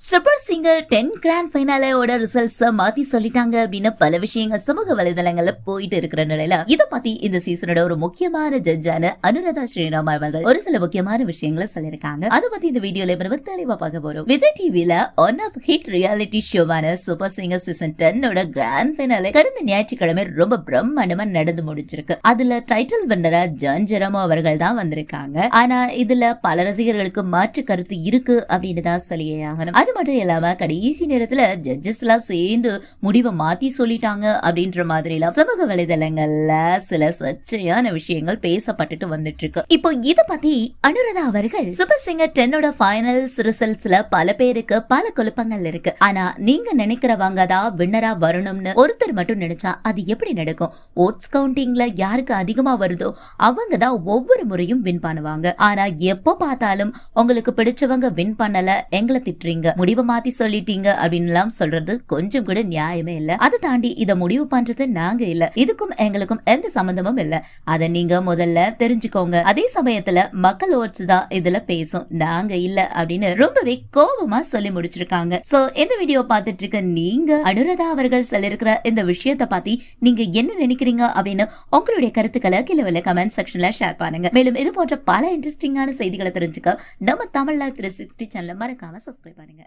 Super singer ten grand ஃபைனலோட results மாத்தி சொல்லிட்டாங்க அப்படின்னு பல விஷயங்கள் சமூக வலைதளங்கள்ல போயிட்டு இருக்கிற நிலையில இத பத்தி இந்த சீசனோட ஒரு முக்கியமான ஜட்ஜான அனுராதா ஸ்ரீராம் அவர்கள் ஒரு சில முக்கியமான விஷயங்களை சொல்லியிருக்காங்க. அதை பத்தி இந்த வீடியோல நம்ம தெளிவா பார்க்க போறோம். விஜய் டிவில ஒன் ஆஃப் ஹிட் ரியாலிட்டி ஷோவான சூப்பர் சிங்கர் சீசன் டென்னோட கிராண்ட் ஃபைனலே கடந்த ஞாயிற்றுக்கிழமை ரொம்ப பிரம்மாண்டமா நடந்து முடிஞ்சிருக்கு. அதுல டைட்டில் வின்னரா ஜான் ஜெரமோ அவர்கள் தான் வந்திருக்காங்க. ஆனா இதுல பல ரசிகர்களுக்கு மாற்று கருத்து இருக்கு அப்படின்னு தான் சொல்லியே ஆகணும். அது மட்டும் இல்லாம கடைசி நேரத்துல ஜட்ஜஸ் எல்லாம் சேர்ந்து முடிவை மாத்தி சொல்லிட்டாங்க அப்படின்ற மாதிரி எல்லாம் சமூக வலைதளங்கள்ல சில சர்ச்சையான விஷயங்கள் பேசப்பட்டுட்டு வந்துட்டு இருக்கு இப்போ இத பத்தி அனுராதா அவர்கள் சூப்பர் சிங்கர் டென்னோட ஃபைனல்ஸ் ரிசல்ட்ஸ்ல பல பேருக்கு பல குழப்பங்கள் இருக்கு. ஆனா நீங்க நினைக்கிறவங்க தான் வின்னரா வரணும்னு ஒருத்தர் மட்டும் நினைச்சா அது எப்படி நடக்கும்? ஓட்ஸ் கவுண்டிங்ல யாருக்கு அதிகமா வருதோ அவங்க தான் ஒவ்வொரு முறையும் வின் பண்ணுவாங்க. ஆனா எப்போ பார்த்தாலும் உங்களுக்கு பிடிச்சவங்க வின் பண்ணல எங்களை திட்டுறீங்க. முடிவை மாத்தி சொல்லிட்டீங்க அப்படின்னு எல்லாம் சொல்றது கொஞ்சம் கூட நியாயமே இல்ல. அதை தாண்டி இத முடிவு பண்றது நாங்க இல்ல. இதுக்கும் எங்களுக்கும் எந்த சம்பந்தமும் இல்ல. அத நீங்க முதல்ல தெரிஞ்சுக்கோங்க. அதே சமயத்துல மக்கள் ஓட்ஸ் தான் இதுல பேசும். நாங்க இல்ல அப்படின்னு ரொம்பவே கோபமா சொல்லி முடிச்சிருக்காங்க. சோ இந்த வீடியோ பார்த்துட்டு இருக்க நீங்க அனுராதா அவர்கள் சொல்லிருக்கிற இந்த விஷயத்தை பத்தி நீங்க என்ன நினைக்கிறீங்க அப்படின்னு உங்களுடைய கருத்துக்களை கீழே கமெண்ட் செக்ஷன்ல ஷேர் பண்ணுங்க. மேலும் இது போன்ற பல இன்ட்ரெஸ்டிங்கான செய்திகளை தெரிஞ்சுக்க நம்ம தமிழ்ல த்ரீ சிக்ஸ்டி சேனலை மறக்காம சப்ஸ்கிரைப் பண்ணுங்க.